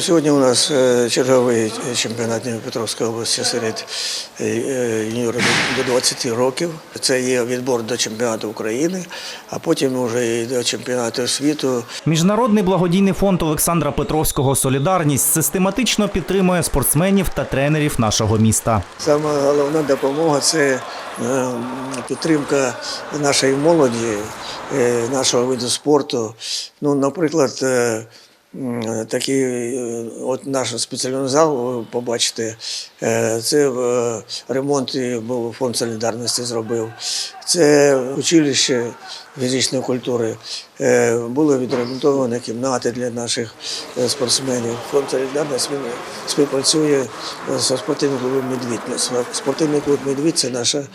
Сьогодні у нас е, черговий чемпіонат Дніпропетровської області серед е, е, юніорів до 20 років. Це є відбор до чемпіонату України, а потім вже і до чемпіонату світу. Міжнародний благодійний фонд Олександра Петровського Солідарність систематично підтримує спортсменів та тренерів нашого міста. Саме головна допомога це е, підтримка нашої молоді, е, нашого виду спорту. Ну, наприклад, такий е, от наш спеціальний зал, побачите, е, це е, ремонт був фонд солідарності зробив. Це училище фізичної культури. Були відремонтовані кімнати для наших спортсменів. Фонд солідарності співпрацює зі спортивним клубом Медвідь. Спортивний клуб Медвідь це наша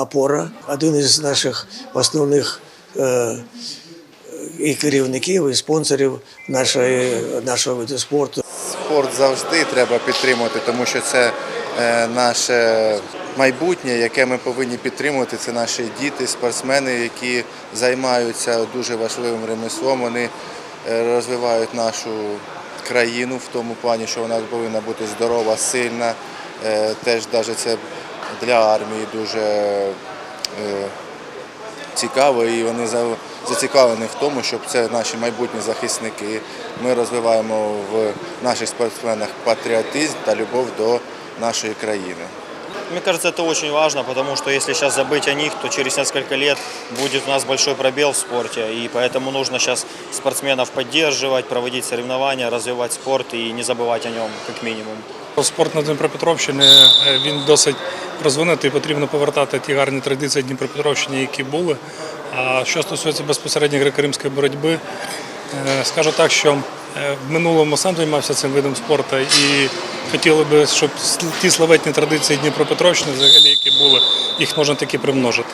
опора, один із наших основних і керівників, і спонсорів нашої, нашого виду спорту. Спорт завжди треба підтримувати, тому що це е, наше майбутнє, яке ми повинні підтримувати. Це наші діти, спортсмени, які займаються дуже важливим ремеслом. Вони е, розвивають нашу країну в тому плані, що вона повинна бути здорова, сильна. Е, Теж навіть це для армії дуже цікаво і вони за- зацікавлені в тому, щоб це наші майбутні захисники. Ми розвиваємо в наших спортсменах патріотизм та любов до нашої країни. Мне кажется, это очень важно, потому что если сейчас забыть о них, то через несколько лет будет у нас большой пробел в спорте, и поэтому нужно сейчас спортсменов поддерживать, проводить соревнования, развивать спорт и не забывать о нем, как минимум. Спорт на Дніпропетровщині е, він досить розвинутий, потрібно повертати ті гарні традиції Дніпропетровщини, які були. А що стосується безпосередньо греко-римської боротьби, е, скажу так, що е, в минулому сам займався цим видом спорту і хотіли би, щоб ті славетні традиції Дніпропетровщини, взагалі, які були, їх можна таки примножити.